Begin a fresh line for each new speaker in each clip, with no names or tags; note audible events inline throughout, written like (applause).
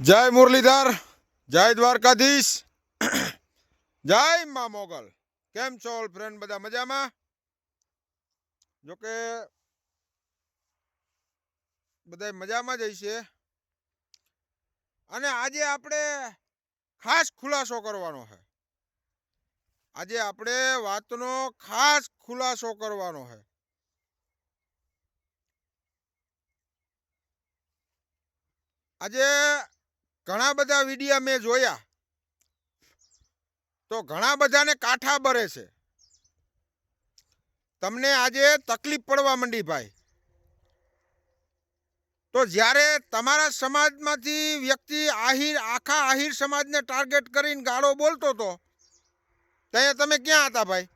જય મુરલીધર, જય દ્વારકાધીશ. જય મા મોગલ. કેમ છો ઓલ ફ્રેન્ડ બધા મજામાં? જોકે બધા મજામાં જ હશે. અને આજે આપણે ખાસ ખુલાસો કરવાનો છે. આજે આપણે વાતનો ખાસ ખુલાસો કરવાનો છે. આજે ઘણા બધા વિડીયા મેં જોયા. તો ઘણા બધાને કાંઠા બરે છે. તમને આજે તકલીફ પડવા માંડી ભાઈ. તો જ્યારે તમારા સમાજમાંથી વ્યક્તિ આહિર, આખા આહિર સમાજને ટાર્ગેટ કરીને ગાળો બોલતો હતો ત્યાં તમે ક્યાં હતા ભાઈ?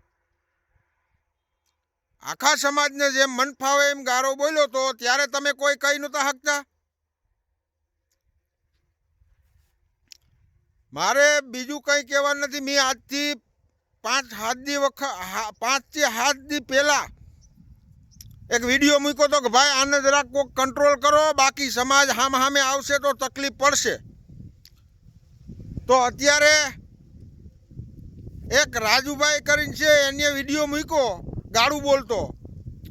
આખા સમાજને જેમ મન ફાવે એમ ગાળો બોલ્યો તો, ત્યારે તમે કોઈ કહી નહોતા હકતા મારે બીજું કંઈ કહેવાનું નથી. મેં આજથી પાંચ દી વખત પાંચથી દી પહેલાં એક વીડિયો મૂક્યો હતો કે ભાઈ આને જરાક કોઈક કંટ્રોલ કરો, બાકી સમાજ હામ હામે આવશે તો તકલીફ પડશે. તો અત્યારે એક રાજુભાઈ કરીને છે, એને વીડિયો મૂક્યો, ગાળું બોલતો.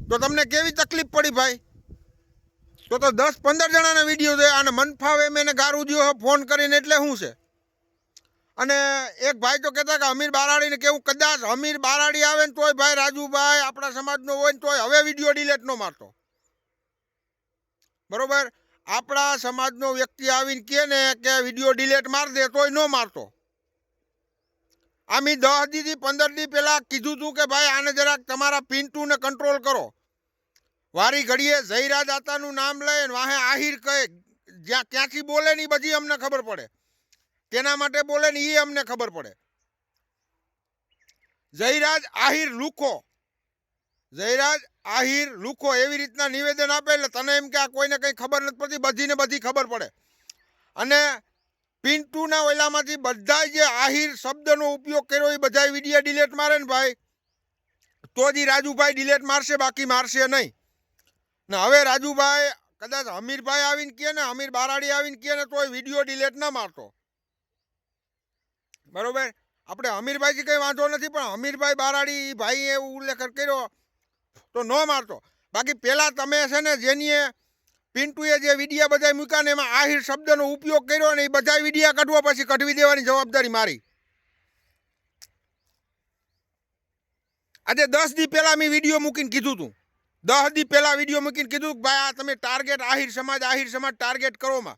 તો તમને કેવી તકલીફ પડી ભાઈ? તો તો દસ પંદર જણાના વીડિયો છે અને મન ફાવે મેં ગાળું દ્યો ફોન કરીને એટલે શું છે? અને એક ભાઈ તો કહેતા કે અમીર બારાડીને કેવું કદાચ અમીર બારાડી આવે ને તોય ભાઈ રાજુભાઈ આપણા સમાજનો હોય ને તોય હવે વીડિયો ડિલેટ ન મારતો. બરોબર? આપણા સમાજનો વ્યક્તિ આવીને કહે ને કે વીડિયો ડિલેટ માર દે તોય ન મારતો. આમી દસ દીથી પંદર દી પહેલાં કીધું તું કે ભાઈ આને જરાક તમારા પિન્ટુને કંટ્રોલ કરો. વારી ઘડીએ જયરા દાતાનું નામ લઈને વાહે આહિર કહે, જ્યાં ક્યાંથી બોલે ને ઈ બધી અમને ખબર પડે. કેના માટે બોલે ને એ અમને ખબર પડે. જયરાજ આહિર લુખો. જયરાજ આહિર લુખો એવી રીતના નિવેદન આપે એટલે તને એમ કે આ કોઈને કંઈ ખબર નથી પડતી બધીને બધી ખબર પડે. અને પિન્ટુના ઓલામાંથી બધા જે આહિર શબ્દનો ઉપયોગ કર્યો એ બધા વીડિયો ડિલેટ મારે ને ભાઈ. તો જ રાજુભાઈ ડિલેટ મારશે, બાકી મારશે નહીં. ને હવે રાજુભાઈ, કદાચ અમીરભાઈ આવીને કહે ને, અમીર બારાડી આવીને કહે ને, તોય વીડિયો ડિલેટ ના મારતો. બરોબર? આપણે અમીરભાઈથી કંઈ વાંધો નથી, પણ અમીરભાઈ બારાડી ભાઈએ ઉલ્લેખ કર્યો. તો ન મારતો. બાકી પહેલાં તમે છે ને જેની પિન્ટુએ જે વિડીયા બધા મૂક્યા ને એમાં આહિર શબ્દનો ઉપયોગ કર્યો ને એ બધા વિડીયા કાઢવો પછી કઢવી દેવાની જવાબદારી મારી. આજે દસ દી પહેલાં મેં વીડિયો મૂકીને કીધું હતું દસ દી પહેલાં વીડિયો મૂકીને કીધું ભાઈ આ તમે ટાર્ગેટ આહિર સમાજ આહિર સમાજ ટાર્ગેટ કરોમાં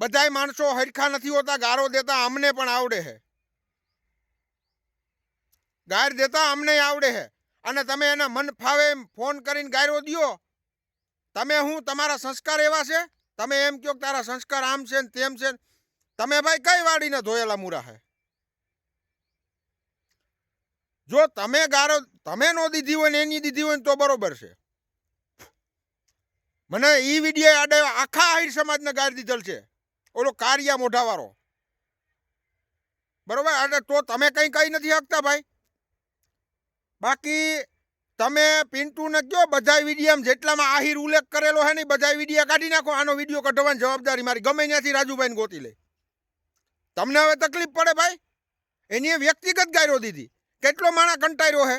બધાય માણસો હરખા નથી હોતા, ગારો દેતા અમને પણ આવડે છે ગાયર દેતા અમને આવડે છે અને તમે એને મન ફાવે એમ ફોન કરીને ગાયરો દ્યો. તમે હું, તમારા સંસ્કાર એવા છે? તમે એમ કહો કે તારા સંસ્કાર આમ છે ને તેમ છે. તમે ભાઈ કઈ વાડીને ધોયેલા મૂરા હે? જો તમે ગારો, તમે નો દીધી હોય ને એની દીધી હોય તો બરોબર છે. મને ઈ વીડિયો આડે આખા આહિર સમાજને ગાર દીધેલ છે. ઓલો કારિયા મોઢાવાળો. બરોબર? એટલે તો તમે કંઈ કહી નથી શકતા ભાઈ. બાકી તમે પિન્ટુને કહો બધા વિડીયામાં જેટલામાં આહિર ઉલ્લેખ કરેલો છે ને બધા વિડીયા કાઢી નાખો. આનો વીડિયો કઢવાની જવાબદારી મારી. ગમે ત્યાંથી રાજુભાઈને ગોતી લે. તમને હવે તકલીફ પડે ભાઈ? એની વ્યક્તિગત ગાયરો દીધી. કેટલો માણા કંટાળ્યો હે?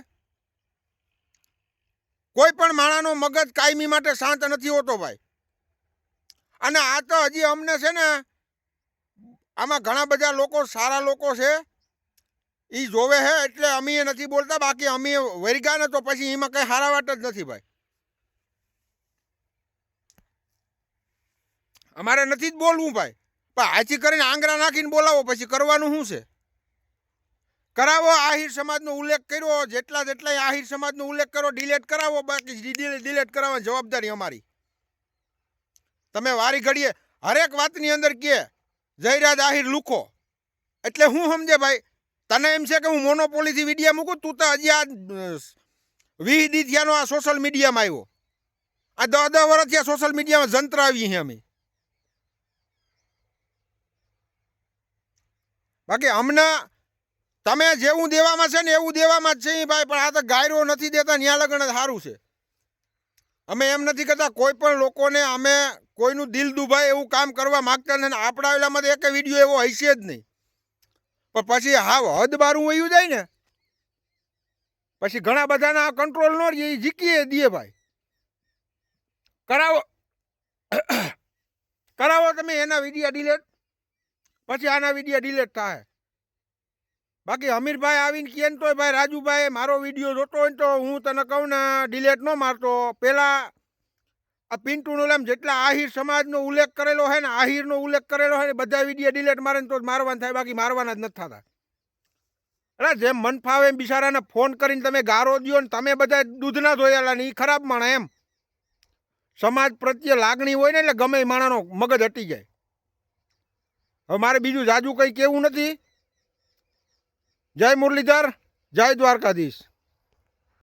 કોઈ પણ માણાનો મગજ કાયમી માટે શાંત નથી હોતો ભાઈ. અને આ તો હજી અમને છે ને, આમાં ઘણા બધા લોકો, સારા લોકો છે. એ જોવે છે એટલે અમે નથી બોલતા, બાકી અમે વરગા ને તો પછી એમાં કંઈ હારાવાટ જ નથી ભાઈ. અમારે નથી જ બોલવું ભાઈ. પણ આથી કરીને આંગરા નાખીને બોલાવો, પછી કરવાનું શું છે? કરાવો, આહિર સમાજનો ઉલ્લેખ કર્યો, જેટલા જેટલા આહિર સમાજનો ઉલ્લેખ કરો ડિલેટ કરાવો, બાકી ડિલેટ કરાવવાની જવાબદારી અમારી. તમે વારી ઘડીએ, હરેક વાતની અંદર કહે જયરાજ આહિર લુખો. એટલે હું સમજે ભાઈ, તને એમ છે કે હું મોનોપોલીથી વિડીયા મૂકું, તું તો હજી આ વીહ દી થયાનો આ સોશિયલ મીડિયામાં આવ્યો. આ દસ દસ વર્ષથી આ સોશિયલ મીડિયામાં જંત્ર આવી છે અમે. બાકી અમને, તમે જેવું દેવામાં છે ને એવું દેવામાં જ છે ભાઈ, પણ આ તો ગાયરો નથી દેતા, ન્યા લગન સારું છે. અમે એમ નથી કહેતા કોઈ પણ લોકોને અમે કોઈનું દિલ દુભાય એવું કામ કરવા માગતા નથી. આપણા એલામાં તો એક વીડિયો એવો હશે જ નહીં. પણ પછી હાવ હદ બારું વયું જાય ને, પછી ઘણા બધાના કંટ્રોલ ન રહે, એ જીકીએ દે ભાઈ. કરાવો. (coughs) કરાવો તમે એના વીડિયો ડિલેટ પછી આના વીડિયો ડિલેટ થાય. બાકી અમીરભાઈ આવીને કહે ને તોય ભાઈ રાજુભાઈ, મારો વીડિયો જોતો હોય તો હું તને કહું ને ડિલેટ ન મારતો. પહેલાં આ પિન્ટુનો એમ જેટલા આહિર સમાજનો ઉલ્લેખ કરેલો હોય ને, આહિરનો ઉલ્લેખ કરેલો હોય ને બધા વીડિયો ડિલેટ મારે તો મારવાના થાય, બાકી મારવાના જ નથી થતા. અરે જેમ મન ફાવે એમ બિચારાને ફોન કરીને તમે ગારો દ્યો ને, તમે બધા દૂધના ધોયેલા ને એ ખરાબ માણા એમ. સમાજ પ્રત્યે લાગણી હોય ને, એટલે ગમે એ માણાનો મગજ હટી જાય. હવે મારે બીજું જાજુ કંઈ કેવું નથી. જય મુરલીધર, જય દ્વારકાધીશ.